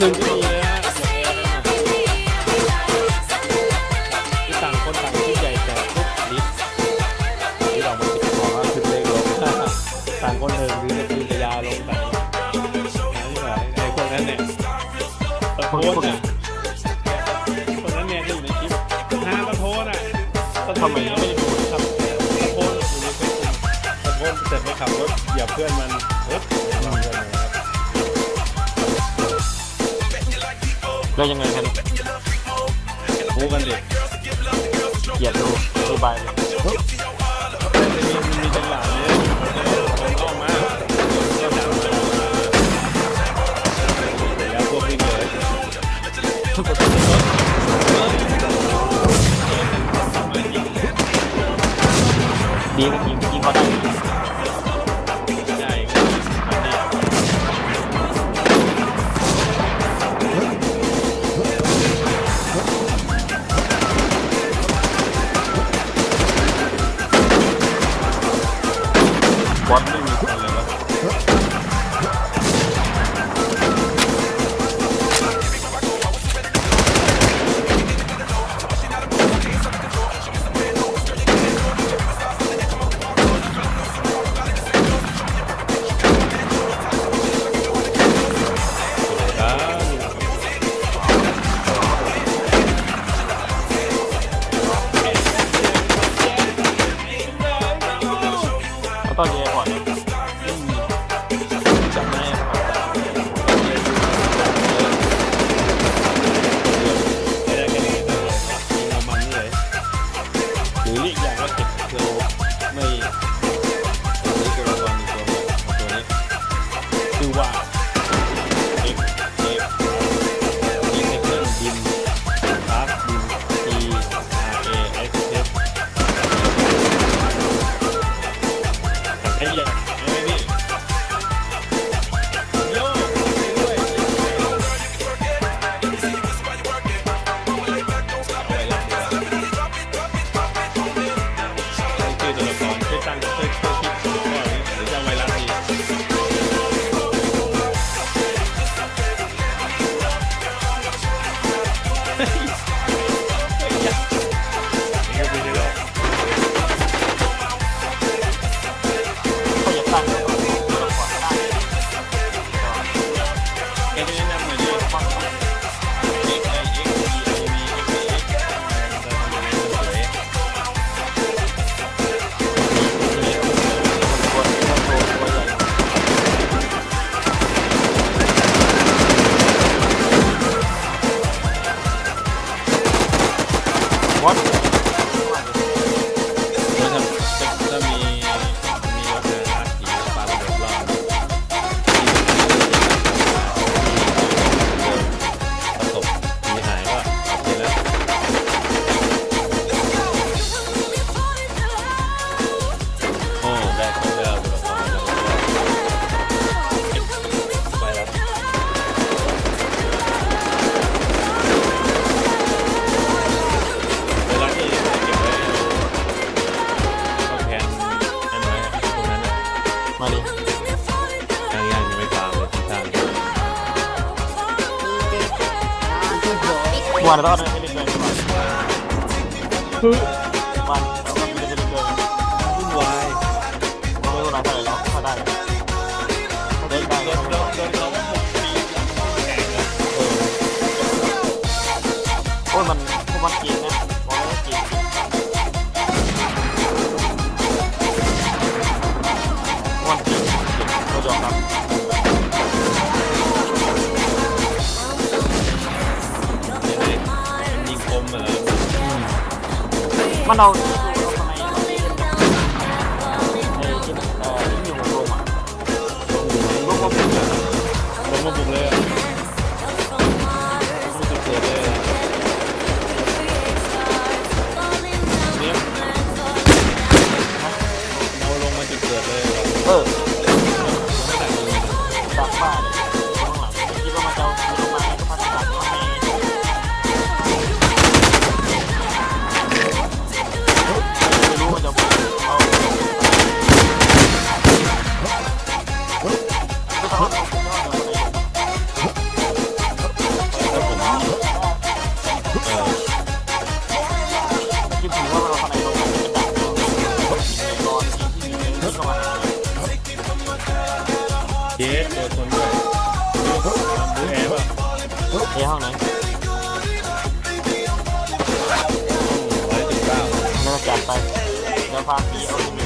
คืนก็มีนะฮะที่ต่างคนต่างชุดใหญ่แต่ทุกลิฟต์ที่เราไมาติดขอว่าขึ้นเลขลงต่างคนหนึ่งคือจะคืนกระยาลงต่ไอ้พวกนั้นเนี่ยตะโพนเนี่ยคนนั้นเนี่ยอยู่ในคลิปฮาตะโพนอะตะโพนไม่ได้ดูครับตะโพนอยู่ในเฟซบุ๊กตะโพนเสร็จไปขับรถเหยียบเพื่อนมัน แล้วยังไงครับรู้กันดิเกียรติดูดูใบเลยมีมีจังหวะนี้ ตอนเย่ก่อนจับไม่ได้ครับไม่ได้แค่นี้เลยยิงเอามันเลยหรืออีกอย่างก็เก็บเราไม่ซื้อตัวละครอีกตัวตัวนี้คือว่า ไวันเราต้องให้เล่นเลยวันเราต้องเล่นมันวุ่นวายไม่รู้อะไรเท่าไหร่หรอกถ้าได้เล่นได้โดนโดนโดนเขาบุกตีแข่งแล้วโอ้ยมันมันเก่งนะ มั เฮ้ยห้องไหนเราจัดไปเราพาผีเอา